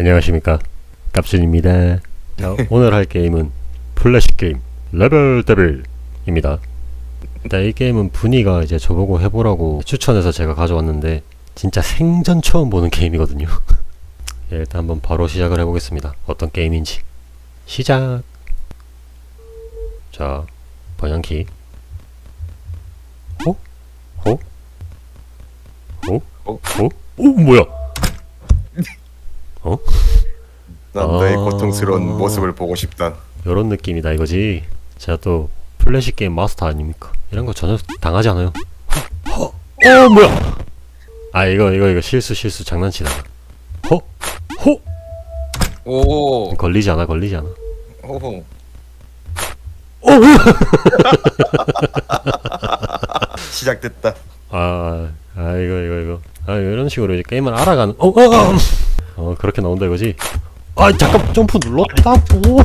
안녕하십니까 깝순입니다 자, 오늘 할 게임은 플래시 게임 레벨 데빌입니다 일단 이 게임은 분이가 이제 저보고 해보라고 추천해서 제가 가져왔는데 진짜 생전 처음 보는 게임이거든요 예, 일단 한번 바로 시작을 해보겠습니다 어떤 게임인지 시작 자 번향키 호? 호? 호? 어? 호? 오 뭐야 난 너의 아. 고통스러운 모습을 보고 싶다. 요런 느낌이다 이거지. 제가 또 플래시 게임 마스터 아닙니까? 이런 거 전혀 당하지 않아요. 허! 어 뭐야? 아 이거 이거 이거 실수 실수. 장난치다. 허! 호! 오, 걸리지 않아 걸리지 않아. 오, 어 뭐야? 시작됐다. 아, 아 이거 이거 이거. 아 이런 식으로 이제 게임을 알아가는 어, 어, 어, 어 그렇게 나온다 이거지 아 잠깐 점프 눌렀다고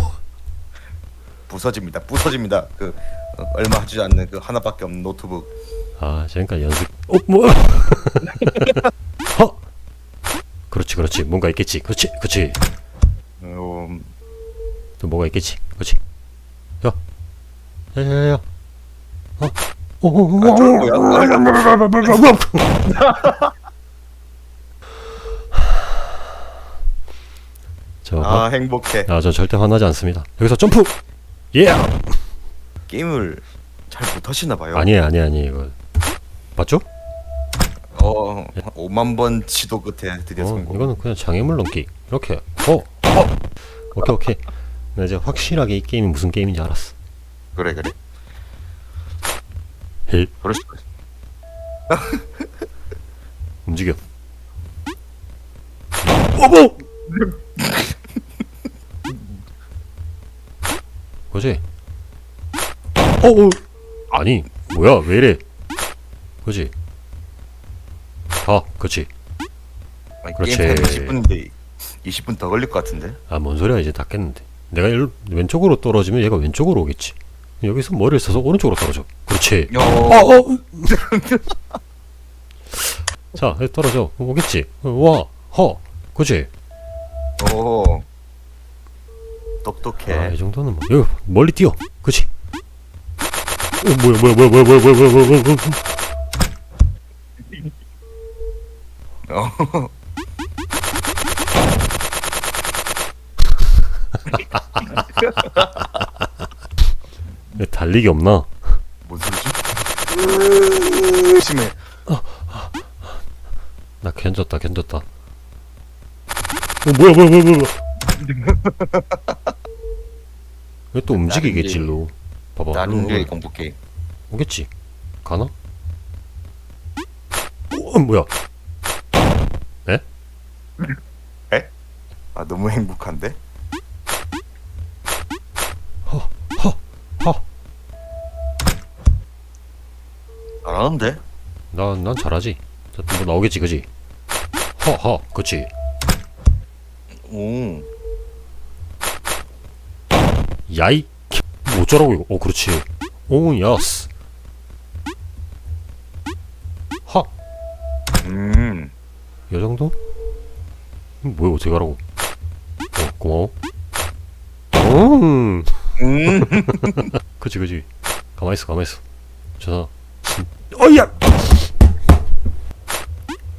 부서집니다. 부서집니다. 그 어, 얼마 하지 않는 그 하나밖에 없는 노트북. 아 지금까지 연습 어 뭐야 허 그렇지 그렇지 뭔가 있겠지 그렇지 그렇지 음, 또 뭐가 있겠지 그렇지 야 야야야야 어 오, 아, 저런 거야? 저, 아 행복해. 아, 저 절대 화나지 않습니다. 여기서 점프! 예! 게임을 잘 못하시나 봐요. 아니에요, 아니에요, 아니에요, 이거. 맞죠? 어, 5만 번 시도 끝에 드디어 어, 성공. 이거는 그냥 장애물 넘기. 이렇게. 어, 어! 오케이, 오케이. 나 이제 확실하게 이 게임이 무슨 게임인지 알았어. 그래 그래. 힐, 그럴 수 있어. 움직여. 어머! 그지? 어, 어! 아니, 뭐야, 왜 이래? 그지? 아, 그치. 아니, 그렇지. 게임 타임 20분인데 20분 더 걸릴 것 같은데. 아, 뭔 소리야, 이제 다 깼는데. 내가 일, 왼쪽으로 떨어지면 얘가 왼쪽으로 오겠지. 여기서 머리를 써서 오른쪽으로 떨어져. 그렇지. 어, 어, 어. 자, 떨어져. 오겠지. 와, 허. 그치? 오, 똑똑해. 아, 이 정도는 뭐. 여기 멀리 뛰어. 그치? 어, 뭐야, 뭐야, 뭐야, 뭐야, 뭐야, 뭐야, 뭐야, 뭐야, 뭐야. 어. 왜 달리기 없나? 뭔 소리지? 심해. 나 견졌다, 견졌다. 어, 뭐야, 뭐야, 뭐야, 뭐야. 왜또 움직이겠지, 일로. 봐봐. 일로 오면 공포 게임. 오겠지? 가나? 오, 뭐야? 아 너무 행복한데? 허. 잘하는데? 난, 난 잘하지. 자, 뭐 나오겠지, 그지? 허 허, 그치? 오. 야이, 개- 뭐 어쩌라고, 이거. 어, 그렇지. 오, 야스. 허, 음. 요 정도? 음, 뭐야, 어떻게 하라고? 어, 고마워. 음, 음. 그치, 그치. 가만있어, 가만있어. 저, 어이야!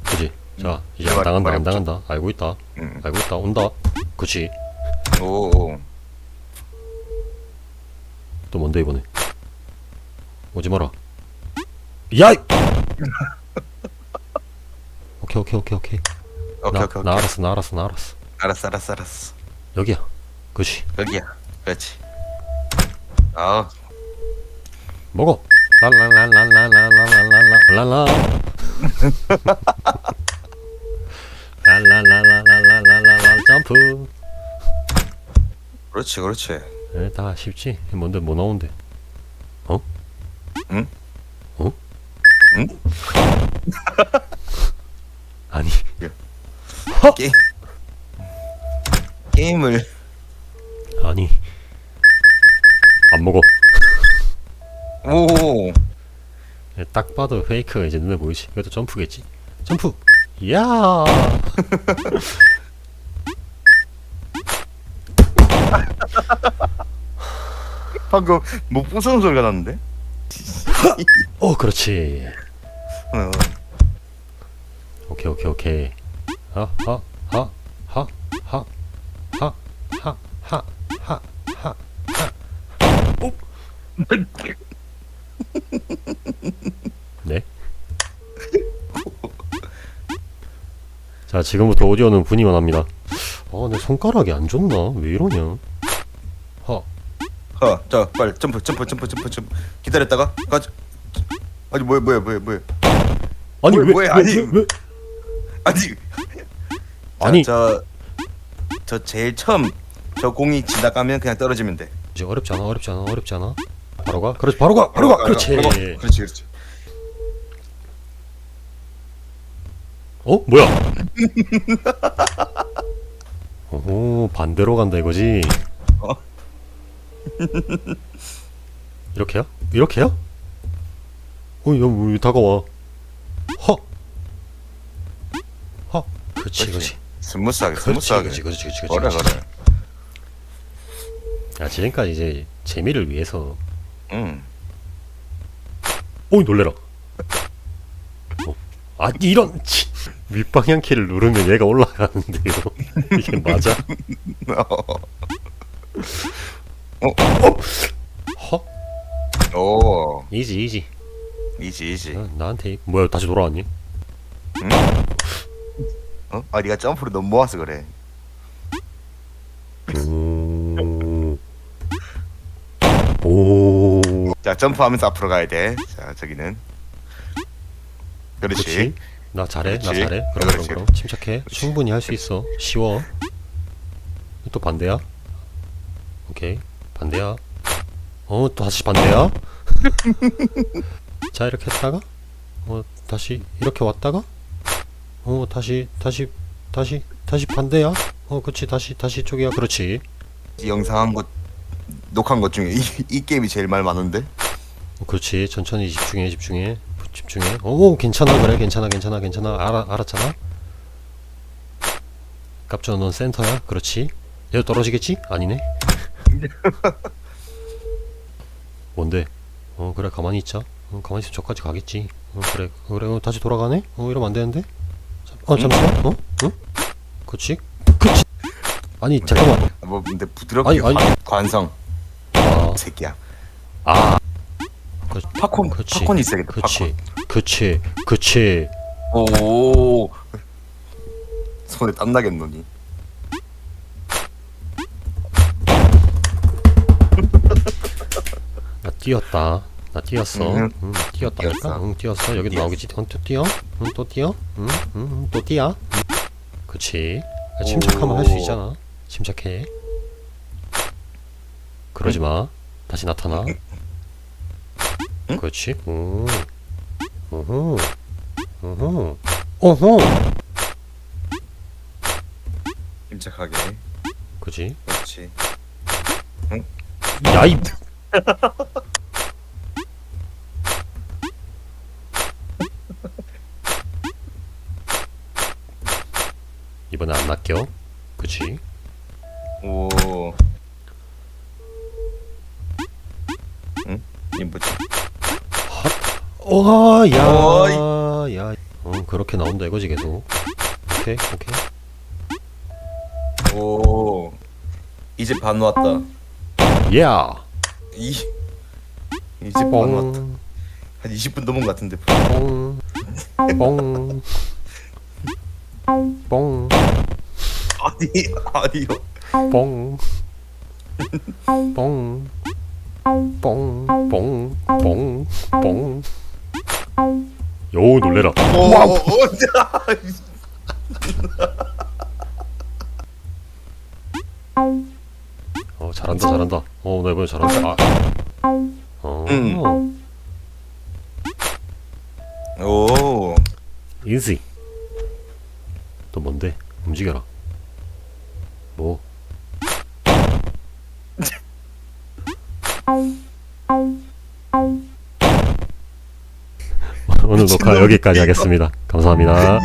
그치. 자, 이제 안 말- 당한다, 안 말해보자. 당한다. 알고 있다. 음. 알고 있다. 온다. 그치. 오. 또 뭔데 이번에 오지 마라 야이 오케이 오케이 오케이 오케이 오케이 나, 오케이 나 오케이. 알았어 나 알았어 나 알았어 알았어 알았어 알았어. 여기야 그치 여기야. 그렇지. 아. 먹어 랄랄랄랄랄랄랄랄랄랄라 랄랄랄랄랄랄랄랄 점프 그렇지 그렇지. 에, 다 쉽지 뭔데 뭐 나온대 어? 응? 어? 응? 아니 게임. 게임을 아니 안 먹어 오. 예, 딱 봐도 페이크가 이제 눈에 보이지. 이것도 점프겠지. 점프. 이야. 방금 뭐 부서는 소리가 났는데? 어 그렇지 어, 오케이 오케이 오케이 하하하하하하하하하하 네? 자 지금부터 오디오는 분이만 합니다 아 내 손가락이 안 좋나? 왜 이러냐 허 어, 자 빨리 점프 점프 점프 점프 점프. 기다렸다가 가자 아니 뭐야 뭐야 뭐야 뭐야 아니 뭐야, 왜, 뭐야, 왜, 아니. 왜, 왜? 아니. 아니. 저저 제일 처음 저 공이 지나가면 그냥 떨어지면 돼. 이제 어렵지 않아 어렵지 않아 어렵지 않아. 바로 가. 그렇지 바로 가 바로 가. 그렇지. 바로 가. 그렇지 그렇지. 어? 뭐야? 오 반대로 간다 이거지. 어. 이렇게요? 이렇게요? 어 야 왜 다가와. 허 허! 그렇지 그렇지. 그렇지. 스무스하게 그렇지 스무스하게. 그렇지 그렇지 그렇지 그래 그렇지. 그래. 야 지금까지 이제 재미를 위해서. 응. 오이 놀래라. 어. 아 이런 치. 윗방향 키를 누르면 얘가 올라가는데요. 이게 맞아 허 오 이지 이지 이지 이지 어, 나한테 이- 뭐야 다시 돌아왔니 어? 아 네가 점프를 너무 모아서 그래 오. 오. 자 점프하면서 앞으로 가야 돼자 저기는 그렇지, 그렇지. 나 잘해. 나 그렇지. 잘해. 그럼 그럼 그렇지. 그럼 침착해. 충분히 할 수 있어. 쉬워. 또 반대야? 오케이. 반대야. 어, 또 다시 반대야? 자, 이렇게 했다가 어, 다시 이렇게 왔다가 어, 다시 다시 다시 다시 반대야. 어, 그렇지. 다시 다시 쪽이야. 그렇지. 이 영상 한 것 녹화한 것 중에 이, 이 게임이 제일 말 많은데 어, 그렇지 천천히 집중해 집중해 집중해 오 괜찮아 그래 괜찮아 괜찮아 괜찮아 알아, 알았잖아 깝죠 넌 센터야 그렇지 얘도 떨어지겠지? 아니네 뭔데? 어 그래 가만히 있자. 어, 가만히 있으면 저까지 가겠지. 어 그래. 어, 그래 어, 다시 돌아가네? 어 이러면 안 되는데? 잠- 어 잠시만. 어? 응? 그렇지 그렇지 아니 잠깐만. 뭐 근데 부드럽게 아니, 아니. 관, 관성. 아, 새끼야. 아. 팝콘 그치. 팝콘 있어야겠다 그치. 그치. 그치. 팝콘 오. 손에 땀 나겠노니 뛰었다. 나 뛰었어. 응. 응, 뛰었다니까. 뛰었어. 응, 뛰었어. 여기. 나오겠지. 응, 또 뛰어. 응, 또 뛰어. 응, 응, 또 뛰어. 응. 그치. 야, 침착하면 할수 오. 있잖아. 침착해. 그러지 마. 다시 나타나. 그렇지. 오. 오호. 오호. 오호. 침착하게 그지. 그렇지 야이. 이번에 안 낚여. 그치. 오 응? 이 뭐지 와, 어이. 야, 야. 어, 그렇게 나온다 이거지 계속. 오케이, 오케이. 오 이제 반 왔다 야, 이 이제 반 왔다 뽕, 한 20분 넘은 것 같은데 뽕, 뽕, 뽕, 아니 아니요 뽕, 뽕, 뽕, 뽕, 뽕, 뽕. 요 놀래라. 오, 오, 오, 자. 어, 잘한다, 잘한다. 어, 나 이번에 잘한다. 아. 어, 음. 오 easy. 또 뭔데? 움직여라. 뭐? 오늘 녹화 여기까지 하겠습니다. 감사합니다.